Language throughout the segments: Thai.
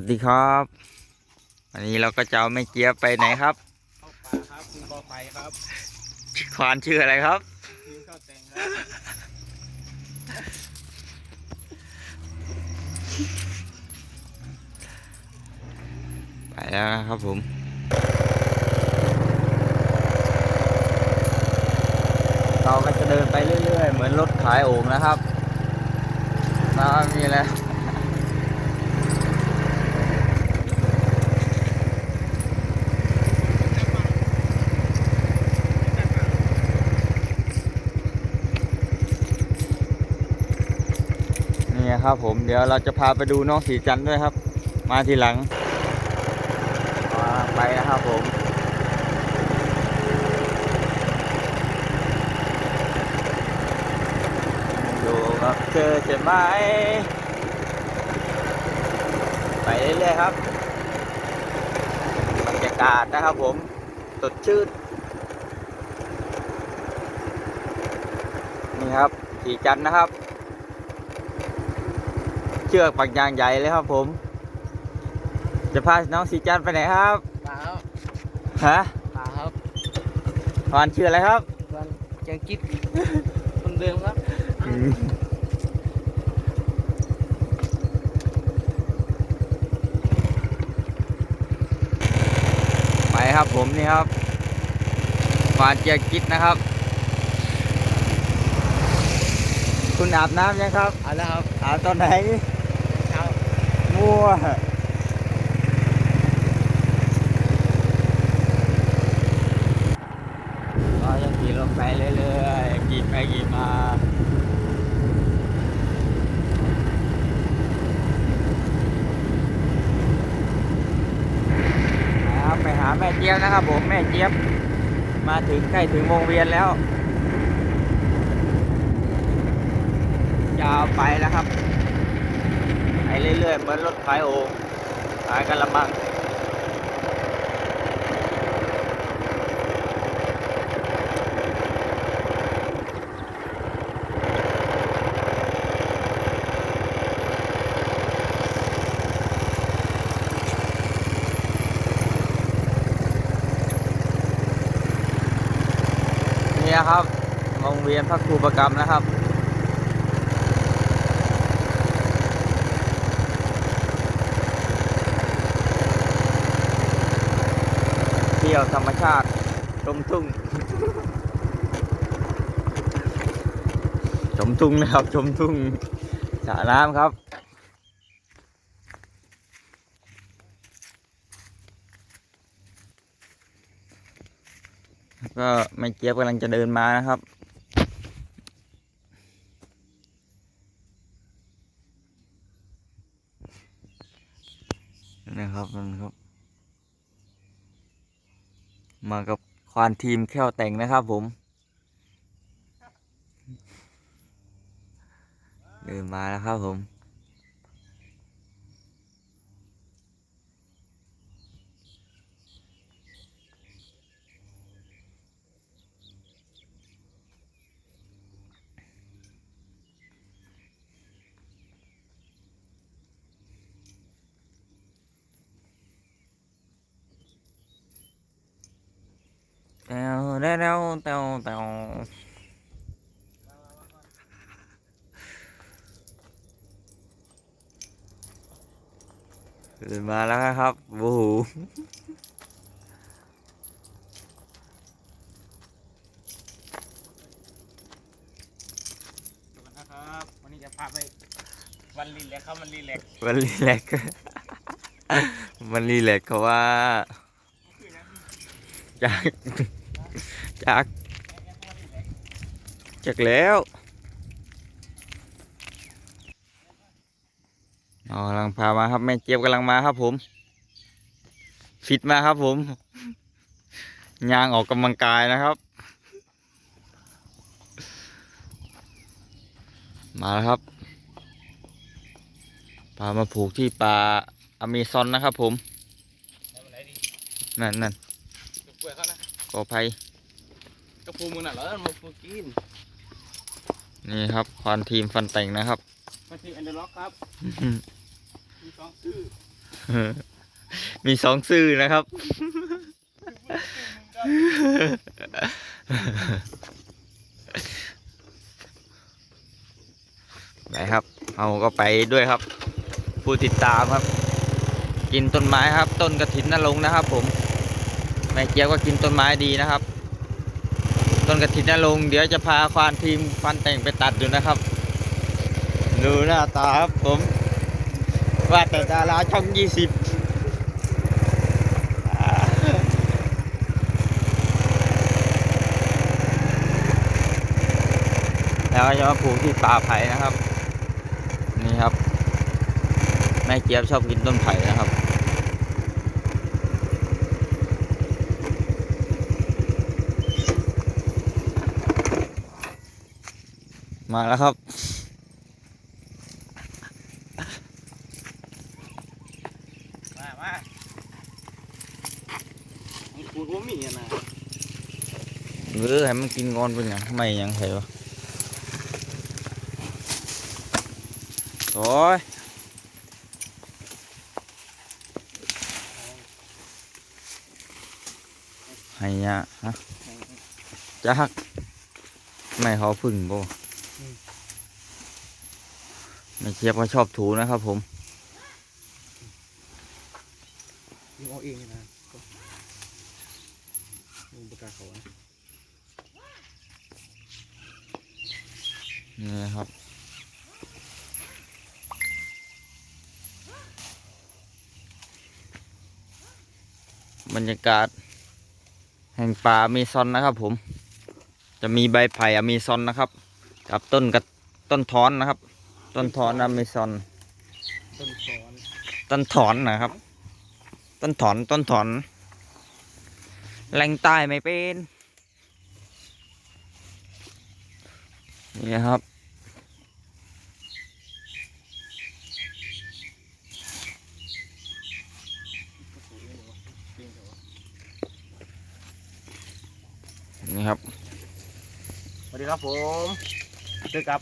วัสดีครับวันนี้เราก็จะเอาแม่เจี๊ยบไปไหนครับเข้าป่าครับคุณบอไฟครับควานชื่ออะไรครับทีมข้าวแตงครับไปแล้วนะครับผมเราก็จะเดินไปเรื่อยๆ เหมือนรถขายโอ่งนะครับน่ามีอะไร นี่ยครับผมเดี๋ยวเราจะพาไปดูน้องสีจันทร์ด้วยครับ มาทีหลังไปนะครับผมอยู่กับเธอใช่ไหมไปเรื่อยๆครับบรรยากาศนะครับผมสดชื่นนี่ครับสีจันทร์นะครับ เชือกปักยางใหญ่เลยครับผม จะพาน้องสีจันทร์ไปไหนครับป่าครับฮะป่าครับพานชื่ออะไรครับวันเจงกิดคนเดิมครับไปครับผมนี่ครับฟานเจียกิดนะครับ คุณอาบน้ำยังครับเอาแล้วครับอาบตอนไหนเช้า มั่วก็ยังขี่ลงไปเรื่อยๆขี่ไปขี่มาไปหาแม่เจี๊ยบนะครับผมแม่เจี๊ยบ มาถึงใกล้ถึงวงเวียนแล้วยาวไปแล้วครับ เรื่อยๆ เหมือนรถขายโอ่งขายกระมังนี่ครับวงเวียนพระครูประกรรมนะครับ ที่ยวธรรมชาติชมทุ่งชมทุ่งนะครับชมทุ่งสระน้ำครับก็ไม่เจี๊ยบกำลังจะเดินมานะครับนั่นครับ มากับควานทีมแค่วแต่งนะครับผม เดินมาแล้วครับผม แตวแตวแตวแตวแตวเดินมาแล้วครับโอ้โหสวัสดีครับวันนี้จะพาไปวันรีแลกซ์ครับมันรีแลกซ์มันรีแลกซ์มันรีแลกซ์เขาว่าจาก จาก จากแล้วอ๋อกำลังพามาครับแม่เจี๊ยบกำลังมาครับผม ฟิตมาครับผมยางออกกำลังกายนะครับ มาแล้วครับพามาผูกที่ป่าอเมซอนนะครับผมนวันไหนนั่น กอไผ่กระปูมึงน่ะเหรอมาฟูกินนี่ครับควานทีมฟันแต่งนะครับมาทีมแอนเดอร์ล็อกครับมีสองชื่อมีสองซื่อนะครับไปครับ เอาก็ไปด้วยครับ ผู้ติดตามครับ กินต้นไม้ครับ ต้นกระถินนรงค์นะครับผมแม่เจี๊ยบก็กินต้นไม้ดีนะครับ ต้นกระถินนรงค์เดี๋ยวจะพาควานทีมฟันแต่งไปตัดอยู่นะครับ ดูหน้าตาครับผม ว่าแต่ดาราช่องยี่สิบแล้วก็จะมาปลูกที่ป่าไผ่นะครับ นี่ครับ แม่เจี๊ยบชอบกินต้นไผ่นะครับ มาแล้วครับ มามามึงพูดว่ามีอะนะหรือให้มันกินงอนเป็นหยังไม่หยังไงวะโอ้ยให้ยะฮะจักไม่เขาพึ่งบ่ไม่ เชียบก็ชอบถูนะครับผมมึงเอาเองนะมึงประกาศเขานะนี่นะครับ บรรยากาศ แห่งป่าอเมซอนนะครับผม จะมีใบไผ่อเมซอนนะครับ กับต้นกับต้นทอนนะครับ ต้นทอนอเมซอนต้นสอนต้นถอนนะครับ ต้นถอนต้นถอนแรงใต้ไม่เป็นนี่ครับนี่ครับสวัสดีครับผมเจอกับ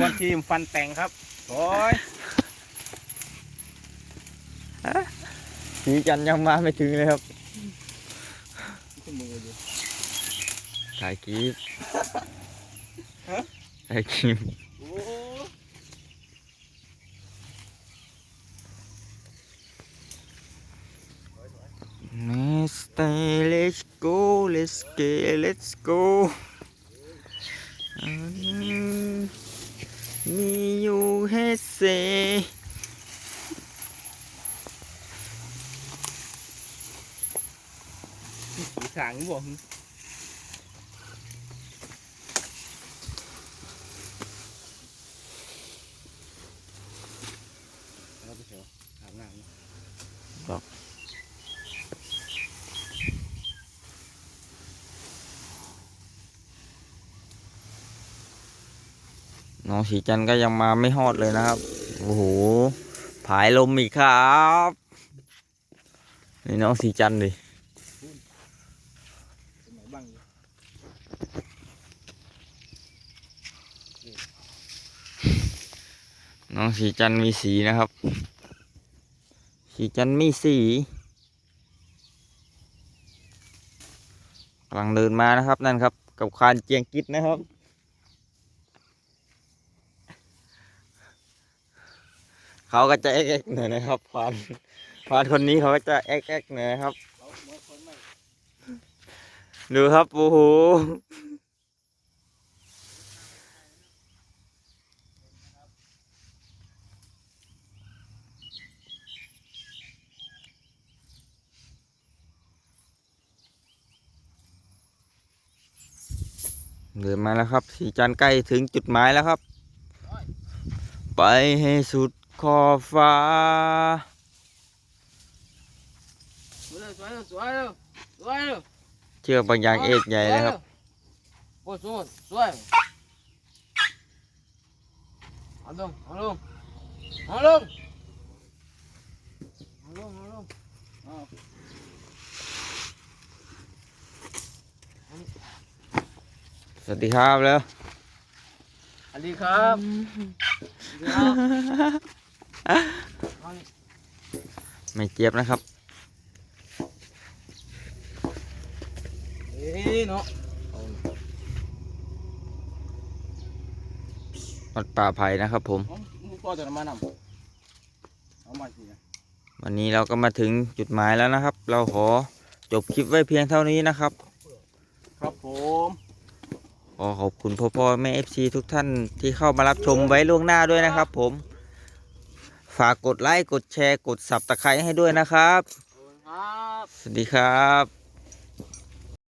คนทีมฟันแต่งครับ โอ้ยสีจันยังมาไม่ถึงเลยครับถ่ายคลิปฮะถ่ายคลิปโอ้ Let's stay, let's go, let's get, let's go. สเซสางนี่บอกราไปเถอะอาบน้ำนะ น้องสีจันก็ยังมาไม่ฮอดเลยนะครับ โอ้โห ผายลมอีกครับ นี่น้องสีจันดิน้องสีจันมีสีนะครับ สีจันมีสีกำลังเดินมานะครับนั่นครับ กับคานเจียงกิดนะครับ เขาก็จะเอ็กๆหน่อยนะครับควานควานคนนี้เขาก็จะเอ็กๆหน่อยครับ ดูครับโอ้โหเดินมาแล้วครับสีจันใกล้ถึงจุดหมายแล้วครับ ไปให้สุด ขอบฟ้าสวยเลยสวยเลยสวยเลยสวยเลยเชือกบางอย่างเอกใหญ่เลยครับโอ้สวยสวยเอาลงเอาลงเอาลงเอาลงเอาลงเอาสวัสดีครับแล้วสวัสดีครับ สวัสดีครับเอานี่ไม่เจี๊ยบนะครับเอ้ยเนาะเอาวัดป่าไผ่นะครับผมเอามึงก็จะนำมานำเอามาสินะวันนี้เราก็มาถึงจุดหมายแล้วนะครับ เราขอจบคลิปไว้เพียงเท่านี้นะครับ ครับผมขอขอบคุณพ่อพ่อแม่เอฟซีทุกท่านที่เข้ามารับชมไว้ล่วงหน้าด้วยนะครับผม ฝากกดไลค์ กดแชร์ กดสับตะไคร้ให้ด้วยนะครับครับสวัสดีครับ